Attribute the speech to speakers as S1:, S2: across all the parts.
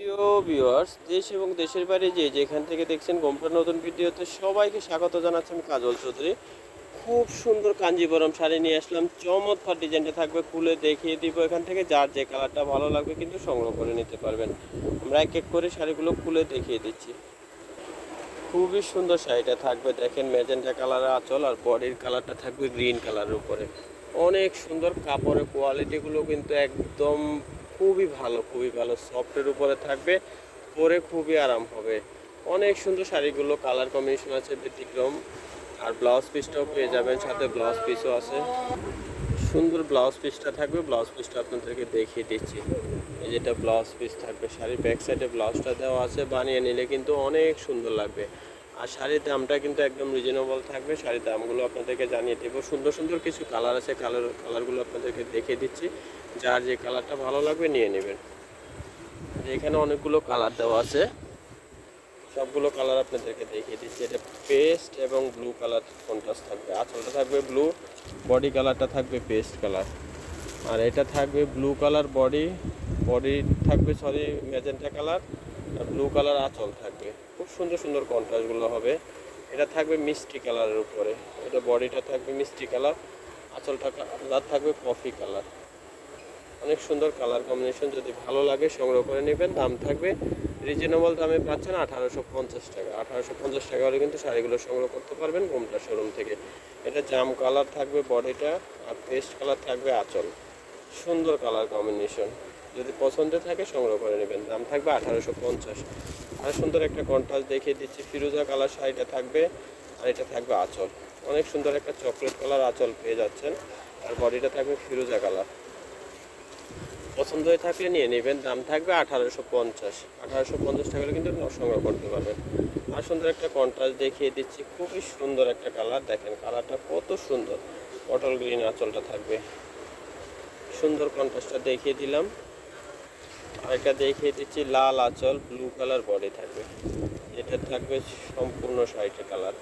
S1: প্রিয় ভিউয়ার্স দেশ এবং দেশের বাইরে যে যেখান থেকে দেখছেন গোমটার নতুন ভিডিওতে সবাইকে স্বাগত জানাচ্ছি আমি কাজল চৌধুরী। খুব সুন্দর কাঞ্জিবরম শাড়ি নিয়ে আসলাম। চমৎকার ডিজাইনটা থাকবে, খুলে দেখিয়ে দিব এখান থেকে। যার যে কালারটা ভালো লাগবে কিন্তু সংগ্রহ করে নিতে পারবেন। আমরা এক এক করে শাড়িগুলো খুলে দেখিয়ে দিচ্ছি। খুবই সুন্দর শাড়িটা থাকবে। দেখেন ম্যাজেন্টা কালারের আঁচল আর বডির কালারটা থাকবে গ্রিন কালারের উপরে। অনেক সুন্দর কাপড়ের কোয়ালিটিগুলো কিন্তু একদম খুবই ভালো খুবই ভালো সফটের উপরে থাকবে, পরে খুবই আরাম হবে। অনেক সুন্দর শাড়িগুলো কালার কম্বিনেশন আছে, ব্যতিক্রম। আর ব্লাউজ পিসটাও পেয়ে যাবেন, সাথে ব্লাউজ পিসও আছে। সুন্দর ব্লাউজ পিসটা থাকবে ব্লাউজ পিসটা আপনাদেরকে দেখিয়ে দিচ্ছি। এই যেটা ব্লাউজ পিস থাকবে, শাড়ির ব্যাক সাইডে ব্লাউজটা দেওয়া আছে, বানিয়ে নিলে কিন্তু অনেক সুন্দর লাগবে। আর শাড়ির দামটা কিন্তু একদম রিজনেবল থাকবে। শাড়ির দামগুলো আপনাদেরকে জানিয়ে দেবো। সুন্দর সুন্দর কিছু কালার আছে। কালার কালারগুলো আপনাদেরকে দেখিয়ে দিচ্ছি। যার যে কালারটা ভালো লাগবে নিয়ে নেবেন। এখানে অনেকগুলো কালার দেওয়া আছে। সবগুলো কালার আপনাদেরকে দেখিয়ে দিচ্ছি। এটা পেস্ট এবং ব্লু কালার কন্ট্রাস্ট থাকবে। আঁচলটা থাকবে ব্লু বডি কালারটা থাকবে পেস্ট কালার আর এটা থাকবে ব্লু কালার বডি বডি থাকবে সরি ম্যাজেন্টা কালার আর ব্লু কালার আঁচল থাকবে। খুব সুন্দর সুন্দর কন্ট্রাস্টগুলো হবে। এটা থাকবে মিষ্টি কালারের উপরে। এটা বডিটা থাকবে মিষ্টি কালার, আঁচলটা কালার থাকবে কফি কালার। অনেক সুন্দর কালার কম্বিনেশন যদি ভালো লাগে সংগ্রহ করে নেবেন। দাম থাকবে রিজনেবল দামে পাচ্ছেন আঠারোশো পঞ্চাশ টাকা। আঠারোশো পঞ্চাশ টাকা হলে কিন্তু শাড়িগুলো সংগ্রহ করতে পারবেন গোমটা শোরুম থেকে। এটা জাম কালার থাকবে বডিটা, আর পেস্ট কালার থাকবে আঁচল। সুন্দর কালার কম্বিনেশন যদি পছন্দ থাকে সংগ্রহ করে নেবেন। দাম থাকবে আঠারোশো পঞ্চাশ। আর সুন্দর একটা কন্ট্রাস্ট দেখিয়ে দিচ্ছি। ফিরোজা কালার শাড়িটা থাকবে আর এটা থাকবে আঁচল। অনেক সুন্দর একটা চকলেট কালার আঁচল পেয়ে যাচ্ছেন। আর বডিটা থাকবে ফিরোজা কালার। পছন্দ হয়ে থাকলে নিয়ে নেবেন। দাম থাকবে আঠারোশো পঞ্চাশ। আঠারোশো পঞ্চাশ টাকা কিন্তু সংগ্রহ করতে পারবেন। আর সুন্দর একটা কন্ট্রাস্ট দেখিয়ে দিচ্ছি। খুবই সুন্দর একটা কালার। দেখেন কালারটা কত সুন্দর। পটল গ্রিন আঁচলটা থাকবে। সুন্দর কন্ট্রাস্টটা দেখিয়ে দিলাম। এটা দেখিয়ে দিচ্ছি, লাল আঁচল ব্লু কালার বডি থাকবে। এটা থাকবে সম্পূর্ণ শাড়িটা কালার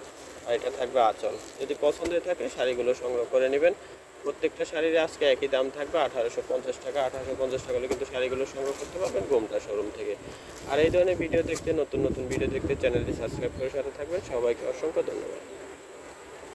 S1: আর এটা থাকবে আঁচল। যদি পছন্দ থাকে, শাড়িগুলো সংগ্রহ করে নেবেন। প্রত্যেকটা শাড়ির আজকে একই দাম থাকবে, আঠারোশো পঞ্চাশ টাকা। আঠারোশো পঞ্চাশ টাকা হলে কিন্তু শাড়িগুলো সংগ্রহ করতে পারবেন গোমটা শোরুম থেকে। আর এই ধরনের ভিডিও দেখতে, নতুন নতুন ভিডিও দেখতে চ্যানেলটি সাবস্ক্রাইব করে সাথে থাকবেন। সবাইকে অসংখ্য ধন্যবাদ।